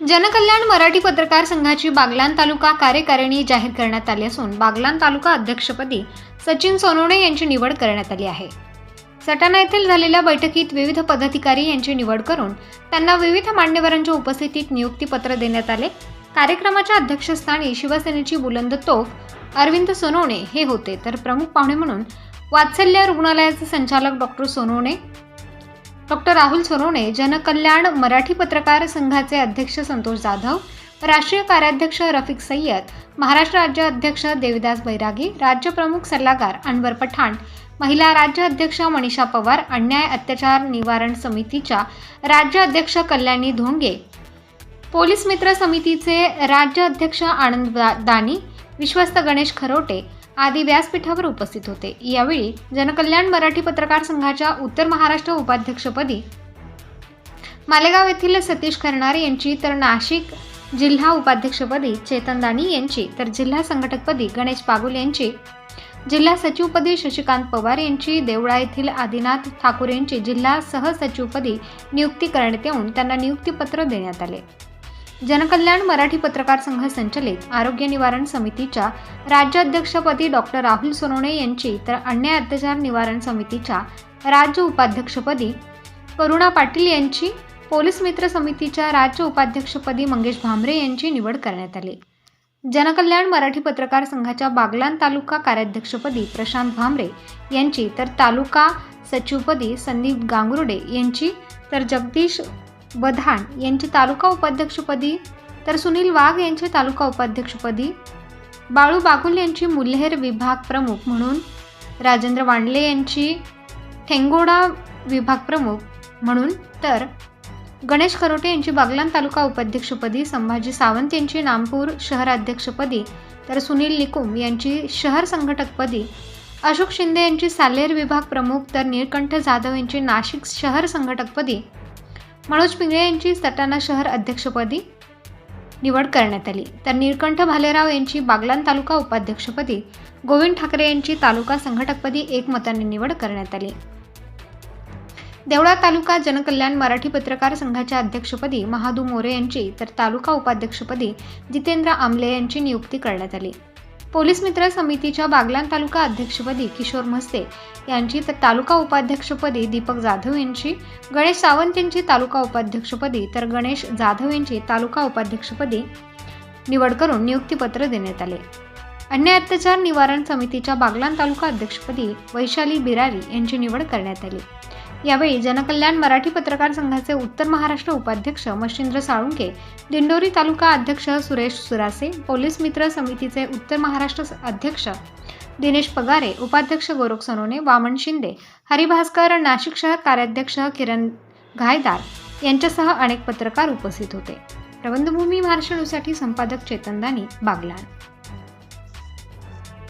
जनकल्याण मराठी पत्रकार संघाची बागलान तालुका कार्यकारिणी जाहीर करण्यात आली असून बागलान तालुका अध्यक्षपदी सचिन सोनवणे यांची निवड करण्यात आली आहे. सटाणा येथील झालेल्या बैठकीत विविध पदाधिकारी यांची निवड करून त्यांना विविध मान्यवरांच्या उपस्थितीत नियुक्तीपत्र देण्यात आले. कार्यक्रमाच्या अध्यक्षस्थानी शिवसेनेची बुलंद तोफ अरविंद सोनवणे हे होते. तर प्रमुख पाहुणे म्हणून वात्सल्य रुग्णालयाचे संचालक डॉक्टर सोनवणे डॉक्टर राहुल सोनवणे जनकल्याण मराठी पत्रकार संघाचे अध्यक्ष संतोष जाधव राष्ट्रीय कार्याध्यक्ष रफिक सय्यद महाराष्ट्र राज्य अध्यक्ष देविदास बैरागी राज्यप्रमुख सल्लागार अनवर पठाण महिला राज्य अध्यक्ष मनीषा पवार अन्याय अत्याचार निवारण समितीच्या राज्य अध्यक्ष कल्याणी धोंगे पोलीस मित्र समितीचे राज्य अध्यक्ष आनंद दानी विश्वस्त गणेश खरोटे आदी व्यासपीठावर उपस्थित होते. यावेळी जनकल्याण मराठी पत्रकार संघाच्या उत्तर महाराष्ट्र उपाध्यक्षपदी मालेगाव येथील सतीश खरणारे यांची तर नाशिक जिल्हा उपाध्यक्षपदी चेतन दानी यांची तर जिल्हा संघटकपदी गणेश पागुल यांची जिल्हा सचिवपदी शशिकांत पवार यांची देवळा येथील आदिनाथ ठाकूर यांची जिल्हा सहसचिवपदी नियुक्ती करण्यात येऊन त्यांना नियुक्तीपत्र देण्यात आले. जनकल्याण मराठी पत्रकार संघ संचलित आरोग्य निवारण समितीच्या राज्याध्यक्षपदी डॉक्टर राहुल सोनवणे यांची तर अन्याय अत्याचार निवारण समितीच्या राज्य उपाध्यक्षपदी करुणा पाटील यांची पोलीस मित्र समितीच्या राज्य उपाध्यक्षपदी मंगेश भामरे यांची निवड करण्यात आली. जनकल्याण मराठी पत्रकार संघाच्या बागलान तालुका कार्याध्यक्षपदी प्रशांत भामरे यांची तर तालुका सचिवपदी संदीप गांगुर्डे यांची तर जगदीश बधाण यांची तालुका उपाध्यक्षपदी तर सुनील वाघ यांचे तालुका उपाध्यक्षपदी बाळू बागुल यांची मुल्हेर विभाग प्रमुख म्हणून राजेंद्र वांडले यांची ठेंगोडा विभाग प्रमुख म्हणून तर गणेश खरोटे यांची बागलान तालुका उपाध्यक्षपदी संभाजी सावंत यांची नामपूर शहराध्यक्षपदी तर सुनील निकुम यांची शहर संघटकपदी अशोक शिंदे यांची सालेर विभाग प्रमुख तर निळकंठ जाधव यांची नाशिक शहर संघटकपदी मनोज पिंगळे यांची सटाणा शहर अध्यक्षपदी निवड करण्यात आली. तर निळकंठ भालेराव यांची बागलान तालुका उपाध्यक्षपदी गोविंद ठाकरे यांची तालुका संघटकपदी एकमताने निवड करण्यात आली. देवळा तालुका जनकल्याण मराठी पत्रकार संघाच्या अध्यक्षपदी महादू मोरे यांची तर तालुका उपाध्यक्षपदी जितेंद्र आमले यांची नियुक्ती करण्यात आली. पोलीस मित्र समितीच्या बागलान तालुका अध्यक्षपदी किशोर मस्ते यांची तर तालुका उपाध्यक्षपदी दीपक जाधव यांची गणेश सावंत यांची तालुका उपाध्यक्षपदी तर गणेश जाधव यांची तालुका उपाध्यक्षपदी निवड करून नियुक्तीपत्र देण्यात आले. अन्याय अत्याचार निवारण समितीच्या बागलान तालुका अध्यक्षपदी वैशाली बिरारी यांची निवड करण्यात आली. यावेळी जनकल्याण मराठी पत्रकार संघाचे उत्तर महाराष्ट्र उपाध्यक्ष मच्छिंद्र साळुंके दिंडोरी तालुका अध्यक्ष सुरेश सुरासे पोलीस मित्र समितीचे उत्तर महाराष्ट्र अध्यक्ष दिनेश पगारे उपाध्यक्ष गोरख सोनोने वामन शिंदे हरिभास्कर नाशिक शहर कार्याध्यक्ष किरण घायदार यांच्यासह अनेक पत्रकार उपस्थित होते. प्रबंधभूमी महाराष्ट्र न्यूजसाठी संपादक चेतन दानी बागलाण.